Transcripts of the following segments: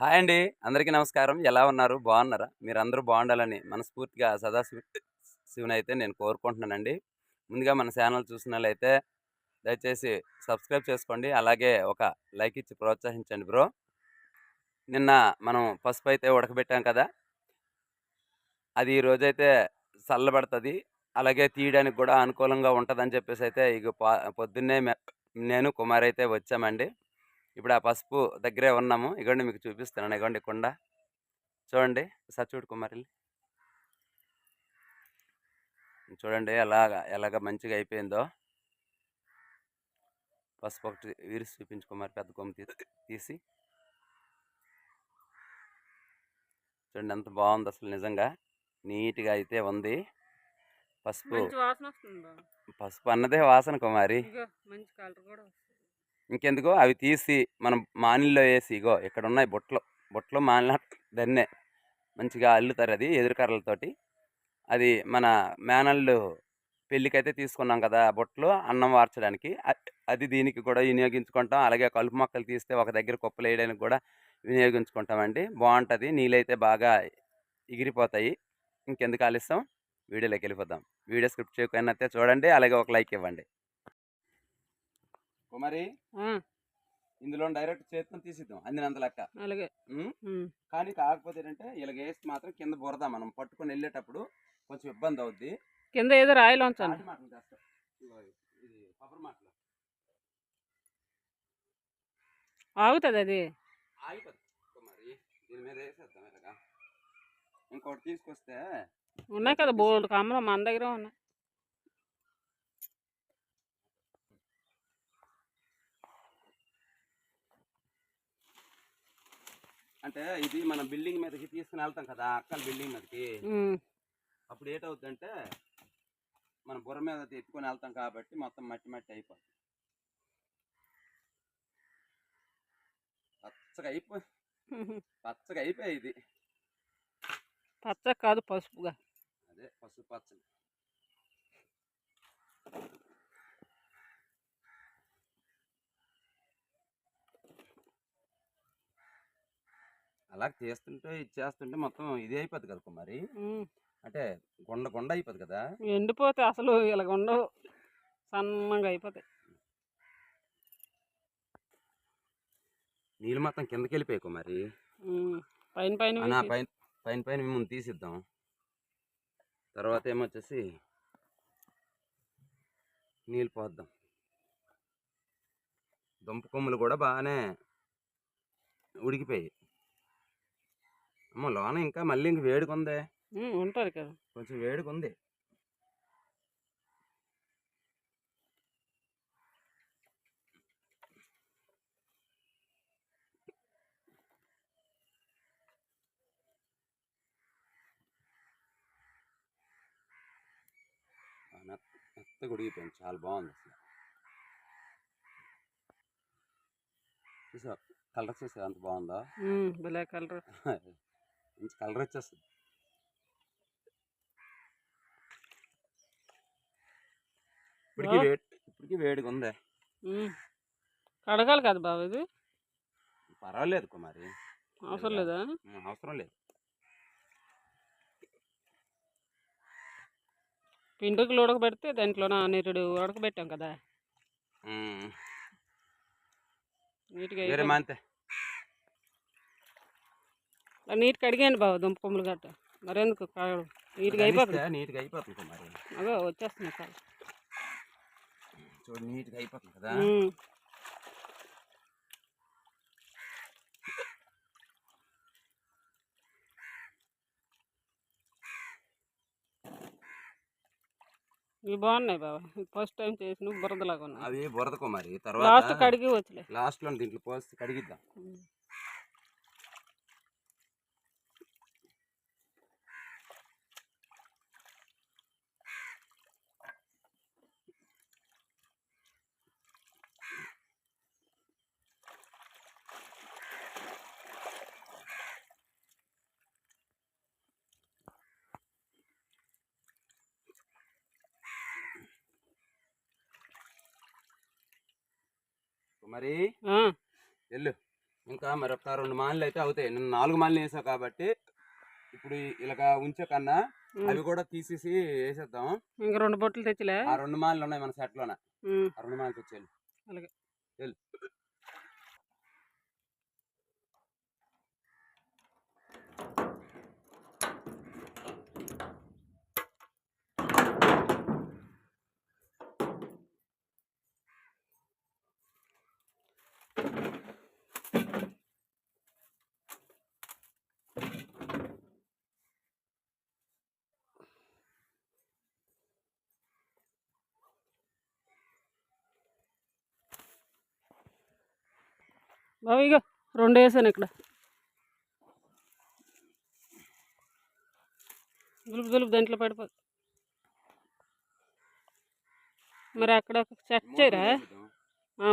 Hi అండి. అందరికీ నమస్కారం. ఎలా ఉన్నారు? బాగున్నారా? మీరు అందరూ బాగుండాలని మనస్ఫూర్తిగా సదాశివ శివుని అయితే నేను కోరుకుంటున్నానండి. ముందుగా మన ఛానల్ చూసిన వాళ్ళైతే దయచేసి సబ్స్క్రైబ్ చేసుకోండి. అలాగే ఒక లైక్ ఇచ్చి ప్రోత్సహించండి బ్రో. నిన్న మనం పసుపు అయితే ఉడకబెట్టాం కదా. అది ఈ రోజైతే చల్లబడుతుంది. అలాగే తీయడానికి కూడా అనుకూలంగా ఉంటుందని చెప్పేసి అయితే ఇక పా- పొద్దున్నే మే- నేను కుమార్ అయితే వచ్చామండి. ఇప్పుడు ఆ పసుపు దగ్గరే ఉన్నాము. ఇగోండి మీకు చూపిస్తున్నాను. ఇగోండి కొండ. చూడండి. సచూడు కుమారి చూడండి ఎలాగ ఎలాగ మంచిగా అయిపోయిందో. పసుపు ఒకటి విరిసి చూపించు కుమార్ పెద్ద కొమ్మ తీసి. చూడండి ఎంత బాగుంది అసలు నిజంగా. నీట్గా అయితే ఉంది. పసుపు. పసుపు అన్నదే వాసన కుమారి. ఇంకెందుకు అవి తీసి మనం మానిల్లో వేసి ఇగో ఇక్కడ ఉన్నాయి బుట్టలు బుట్టలు మానిన దన్నే. మంచిగా అల్లుతారు అది ఎదురుకర్రలతోటి. అది మన మేనళ్ళు పెళ్ళికైతే తీసుకున్నాం కదా బుట్టలు అన్నం వార్చడానికి. అది దీనికి కూడా వినియోగించుకుంటాం. అలాగే కలుపు మొక్కలు తీస్తే ఒక దగ్గర కుప్పలు వేయడానికి కూడా వినియోగించుకుంటామండి. బాగుంటుంది. నీళ్ళైతే బాగా ఎగిరిపోతాయి. ఇంకెందుకు ఆలస్యం? వీడియోలోకి వెళ్ళిపోదాం. వీడియో స్క్రిప్ట్ చేయకపోయినా అయితే చూడండి అలాగే ఒక లైక్ ఇవ్వండి. కుమారి ఇందులో డైరెక్ట్ చేతితో తీసిద్దాం అందినంత లెక్క. అలాగే. కానీ కాకపోతే ఏంటంటే ఇలాగ వేసి మాత్రం కింద బురద మనం పట్టుకొని వెళ్ళేటప్పుడు కొంచెం ఇబ్బంది అవుద్ది. కింద ఏదో రాయిలు ఇది కొబ్బరి మాటలు. ఆగుతుంది అది. ఆగిపోద్ది. మరి దీని మీద వేసేద్దాం ఇలాగా. ఇంకోటి తీసుకొస్తే ఉన్నాయి కదా బోల్డ్ కమ్మలు మన దగ్గర ఉన్నాయి. అంటే ఇది మన బిల్డింగ్ మీదకి తీసుకుని వెళ్తాం కదా అక్కల బిల్డింగ్ మీదకి. అప్పుడు ఏటవుద్దంటే మన బుర్ర మీద ఎత్తుకొని వెళ్తాం కాబట్టి మొత్తం మట్టి మట్టి అయిపోతుంది పచ్చగా అయిపోయి పచ్చగా అయిపోయి ఇది పచ్చ కాదు పసుపుగా. అదే పసుపు పచ్చని అలా చేస్తుంటే ఇది చేస్తుంటే మొత్తం ఇది అయిపోద్ది కదా కుమారి. ఉమ్. అంటే గుండ గుండ అయిపోద్ది కదా. ఎండిపోతే అసలు ఇలాగ ఉండవు. సన్నగా అయిపోతాయి. నీళ్ళు మొత్తం కిందకి వెళ్ళిపోయాయి కుమారి. ఉమ్. పైన పైన పైన పైన పైన మేము తీసిద్దాం. తర్వాత ఏమొచ్చేసి నీళ్ళు పోద్దాం. దుంప కొమ్ములు కూడా బాగానే ఉడికిపోయాయి. అమ్మ లోన ఇంకా మళ్ళీ ఇంక వేడిగా ఉందే ఉంటుంది కదా. కొంచెం వేడిగా ఉంది మెత్త మెత్తగా ఉడికిపోయింది చాలా బాగుంది అసలు. చూసా కలర్ చూసా ఎంత బాగుందో? భలే కలర్ మంచి కలర్ వచ్చేస్తుంది. ఇప్పటికి వేడి ఇప్పటికి వేడిగా ఉంది. కడగాలి కదా బాబు ఇది? పర్వాలేదు కుమారి. అవసరం లేదా? అవసరం లేదు. పిండుకులు ఉడకబెడితే దాంట్లో నీరుడు ఉడకబెట్టాం కదా. నీట్గా నీట్గా కడిగాను బాబు దుంప కొమ్ములు గట్ట. మరెందుకు నీట్గా అయిపోతుంది. నీట్గా అయిపోతుంది కుమారి అదో వచ్చేస్తున్నాయి కాదు చూడు నీట్గా అయిపోతుంది కదా. ఇవి బాగున్నాయి బాబా. ఫస్ట్ టైం చేసిన బురదలాగా ఉన్నాయి. అవి బురద కుమారి లాస్ట్ తర్వాత కడిగి వచ్చలే లాస్ట్లో దీంట్లో పోసి కడిగిద్దాం. మరి వెళ్ళు. ఇంకా మరి ఒక రెండు మాలలు అయితే అవుతాయి. నేను నాలుగు మాలలు వేసావు కాబట్టి ఇప్పుడు ఇలాగా ఉంచే కన్నా. అవి కూడా తీసేసి వేసేద్దాం. ఇంక రెండు బొట్లు తెచ్చిలే. ఆ రెండు మాలలు ఉన్నాయి మన సెట్లోన. ఆ రెండు మాలలు తెచ్చేయాలి అలాగే. వెళ్ళు. బాబు ఇక రెండు వేసాను ఇక్కడ. గులుపు గులుపు దాంట్లో పడిపోదు మరి అక్కడ ఒక చెక్ చేయరా?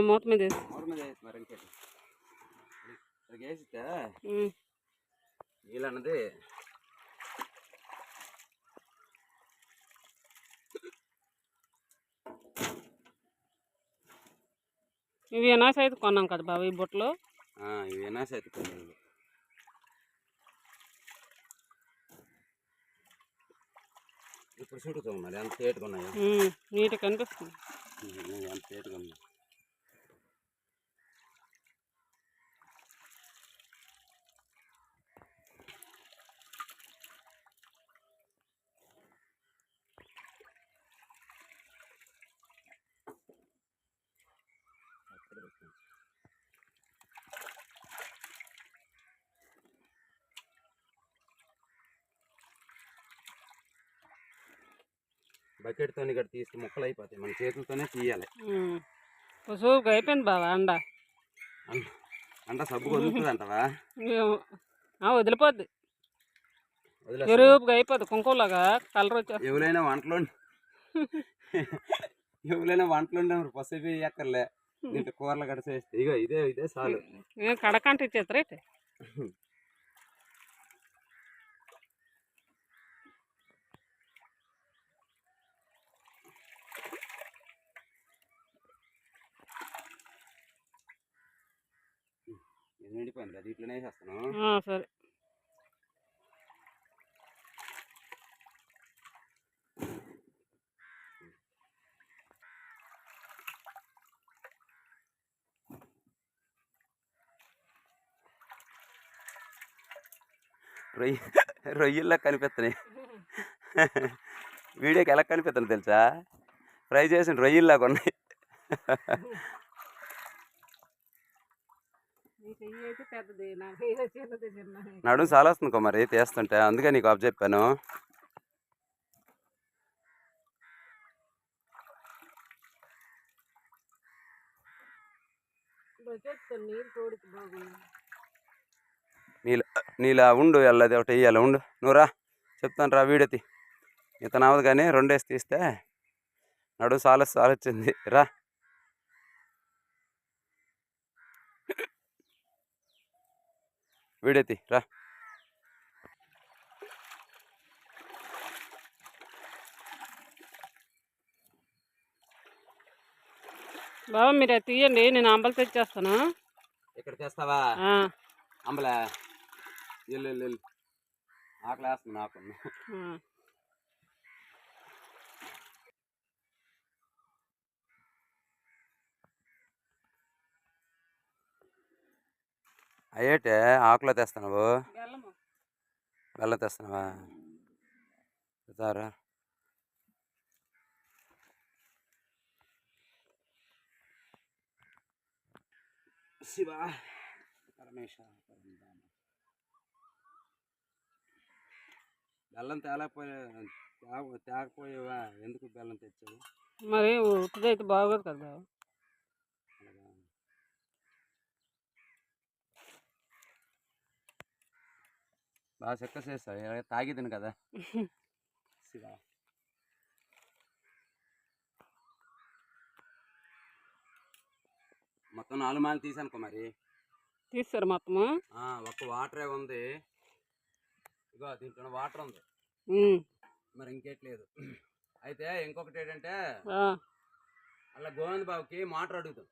మూత మీద వేసి. మూడు మీద వేసి మరి ఇంకేంటి వేసితే ఇవి ఎనాస అయితే కొన్నాం కదా బాబు ఈ బుట్టలు. ఇవి వినాశ అయితే కొన్ని ఇప్పుడు చూడుతూ మరి ఎంత తేటుగా ఉన్నాయో? నీట్గా కనిపిస్తుంది. ఎంత తేటుగా ఉన్నాయి. బకెట్తో ఇక్కడ తీస్తే ముక్కలు అయిపోతాయి మన చేతులతోనే తీయాలి. సూపుగా అయిపోయింది బాబా అండ. అంటే సబ్బు వదులుతుంది అంటవా వదిలిపోద్ది. ఎరుపుగా అయిపోద్ది కుంకుమలాగా కలర్ వచ్చేస్తుంది ఎవరైనా వంటలు ఎవరైనా వంటలు ఉండే మరి పసుపు ఎక్కర్లే దీంట్లో కూరలు కడిసేస్తే ఇగో ఇదే ఇదే చాలు కడకంట ఇచ్చేస్తారా నిండిపోయింది ఇట్లనే వేసేస్తాను సరే. రొయ్యి రొయ్యల్లా కనిపిస్తున్నాయి వీడియోకి ఎలా కనిపిస్తుంది తెలుసా? ఫ్రై చేసిన రొయ్యల్లాగా ఉన్నాయి నీకు ఇవి అయితే పెద్దది. నాకు ఇది చిన్నది చిన్న నడుము చాలా వస్తుంది కుమారి తీస్తుంటే. అందుకే నీకు అప్ చెప్పాను. నీళ్ళు నీళ్ళ నీలా ఉండు వెళ్ళది ఒకటి వేయాలి ఉండు. నువ్వు రా చెప్తాను రా వీడియో ఇతను అవ్వదు కానీ రెండేసి తీస్తే నడుము చాలా చాలా వచ్చింది. రా. వీడియో తీ రా. బాబా మీరు అది తీయండి నేను అంబలు తెచ్చేస్తాను ఇక్కడ తెస్తావా? ఆ, అంబలే? వెళ్ళు వెళ్ళు ఆకలి వేస్తుంది నాకు. అయ్యేటే ఆకులో తెస్తున్నావు బెల్లం తెస్తున్నావా? తెస్తారా శివ పరమేశ పరంధామ. బెల్లం తేలేకపోయా తేకపోయావా? ఎందుకు బెల్లం తెచ్చావు? మరి ఉట్టిదైతే బాగోదు కదా. బాగా చెక్క చేస్తావు. తాగిదిను కదా. శివ. మొత్తం నాలుగు మాలు తీసానుకో మరి. తీస్తారు మొత్తము? ఆ, ఒక్క వాటరే ఉంది. ఇగో దీంట్లో వాటర్ ఉంది. మరి ఇంకేట్లేదు అయితే ఇంకొకటి ఏంటంటే ఆ, అలా గోవింద్ బాబుకి మోటార్ అడుగుతాం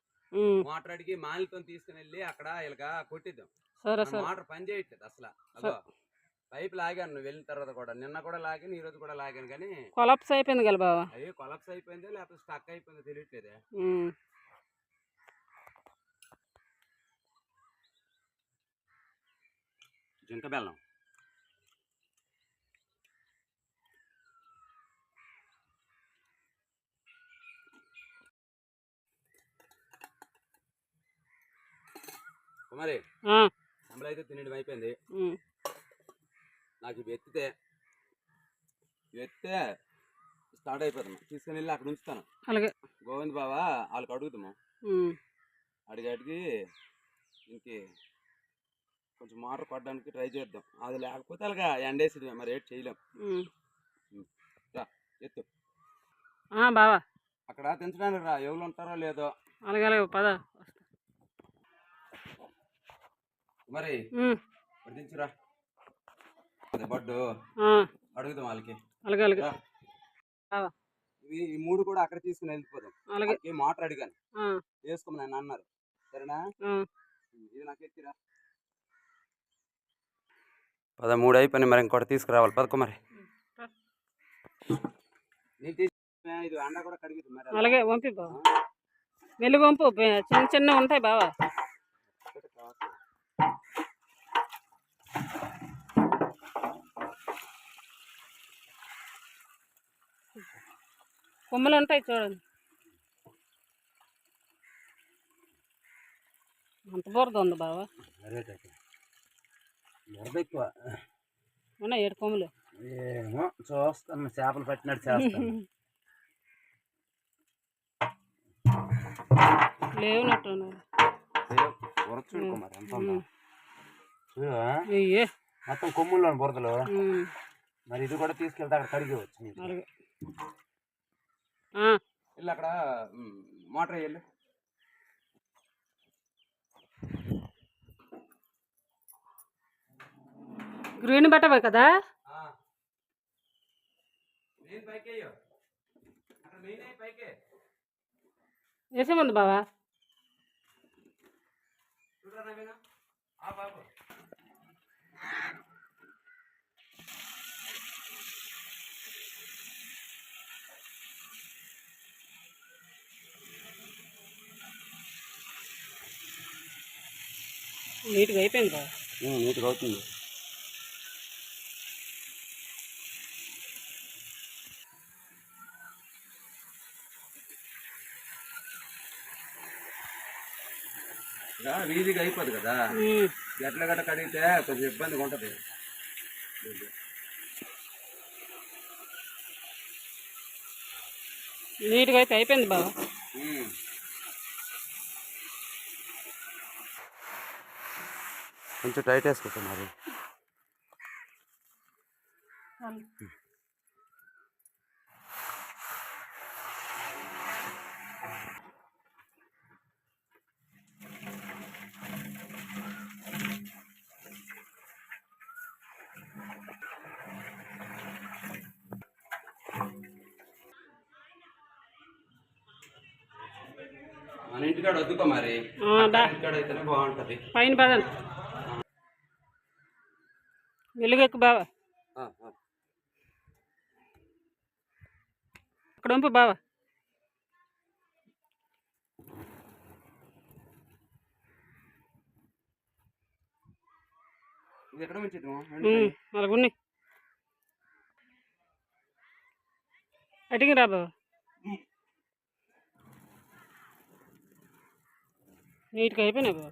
మోటార్ అడిగి మాలితో తీసుకుని వెళ్ళి అక్కడ ఇలాగా కొట్టిద్దాం. సరే మన సరే. మోటార్ పని చేయట్లేదు అసలు. అదో పైప్ లాగాను నువ్వు వెళ్ళిన తర్వాత కూడా. నిన్న కూడా లాగాను ఈ రోజు కూడా లాగాను కానీ కొలాప్స్ అయిపోయింది కదా బావా? అయ్యో కొలప్స్ అయిపోయిందో లేకపోతే స్టక్ అయిపోయిందో తెలియట్లేదే. జింక బెల్లం. కుమారి అయితే తినడం అయిపోయింది. నాకు ఇవి ఎత్తితే ఇవి ఎత్తితే స్టార్ట్ అయిపోతాము తీసుకుని వెళ్ళి అక్కడ ఉంచుతాను. అలాగే. గోవింద్ బాబా వాళ్ళకి అడుగుతాము. అడిగి అడిగి ఇంకే కొంచెం మోటార్ కొట్టడానికి ట్రై చేద్దాం. అది లేకపోతే అలాగా ఎండేసి మరి ఏట్ చేయలేం. రా ఎత్తు. బావా. అక్కడ తెంచడానికి రా ఎవరు ఉంటారో లేదో. అలాగే అలాగే పద. మరి అదే బడ్డు. అడుగుదాం వాళ్ళకి. అలాగే అలాగే. ఈ మూడు కూడా అక్కడ తీసుకుని వెళ్ళిపోదాం. అలాగే. వాళ్ళకి మోటార్ అడిగాను. వేసుకోమని అన్నారు. సరేనా. ఇది నాకు ఎత్తిరా. పదమూడు అయిపోయినాయి మరి ఇంకోటి తీసుకురావాలి. పదకొ మరి. ఇది అండ కూడా మరి అలాగే పంపి బావా. వెలుగు పంపు. చిన్న చిన్న ఉంటాయి బావా. కొమ్మలు ఉంటాయి చూడండి. అంత బురద ఉంది బావా. బురద ఎక్కువ. ఉన్నాయి ఏడు కొమ్మలు. ఏమో చూస్తాను. చేపలు పట్టినట్టు చేస్తాను. లేవునట్టు మొత్తం కొమ్ముల్లో బురదలు. మరి ఇది కూడా తీసుకెళ్తే అక్కడ కడిగవచ్చు వెళ్ళి అక్కడ మోటార్ వెళ్ళు గ్రీన్ బట్టవే కదా? వేసేమంది బావా? చూడరా నవీన. ఆ బాబు. నీట్గా అయిపోయింది నీట్గా అవుతుంది. వీధిగా అయిపోదు కదా? ఎట్ల గట్ట కడిగితే కొంచెం ఇబ్బందిగా ఉంటుంది. నీట్గా అయితే అయిపోయింది బావా. కొంచెం టైట్ వేసుకుంటాం మరి. మన ఇంటికాడ వద్దుకో మరి. ఇంటికాడ అయితేనే బాగుంటది. పైన పదండి. వెలుగెక్కు బావా. అక్కడ ఉంపు బావా. ఇది ఎక్కడ ఉంచిద్దాము? ఉమ్, అలాగ ఉన్నాయి అడిగి రా బావా. నీట్గా అయిపోయినాయి బావా.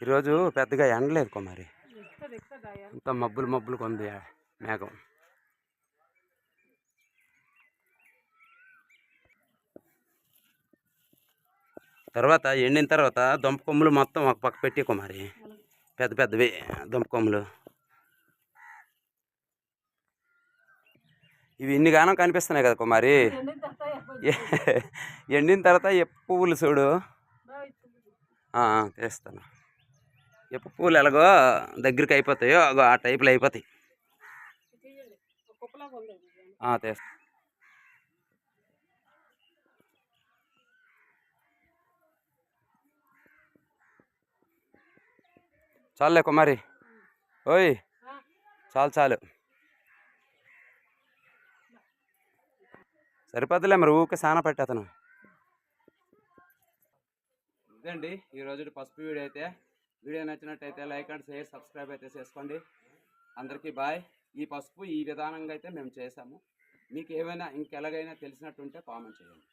ఈరోజు పెద్దగా ఎండలేదు కుమారి అంత మబ్బులు మబ్బులు కొంది మేఘం. తర్వాత ఎండిన తర్వాత దుంప కొమ్ములు మొత్తం ఒక పక్క పెట్టి కుమారి పెద్ద పెద్దవి దుంప కొమ్ములు. ఇవి ఇన్ని గానం కనిపిస్తున్నాయి కదా కుమారి ఎండిన తర్వాత ఎప్పు పువ్వులు? చూడు. తీస్తాను ఎప్పు పూలు ఎలాగో దగ్గరికి అయిపోతాయో అగో ఆ టైపులో అయిపోతాయి. కుప్పలాగా ఉంది తీస్తా. చాలులే కుమారి. ఓయ్ చాలు చాలు. సరిపోతులే మరి ఊకే సానా పెట్టేతను. ఇదండి ఈ పసుపు వీడియో అయితే వీడియో నచ్చినట్టయితే లైక్ అండ్ షేర్ సబ్స్క్రైబ్ అయితే చేసుకోండి. అందరికీ బాయ్. ఈ పసుపు ఈ విధానంగా అయితే మేము చేసాము మీకు ఏమైనా ఇంకెలాగైనా తెలిసినట్టుంటే కామెంట్ చేయండి.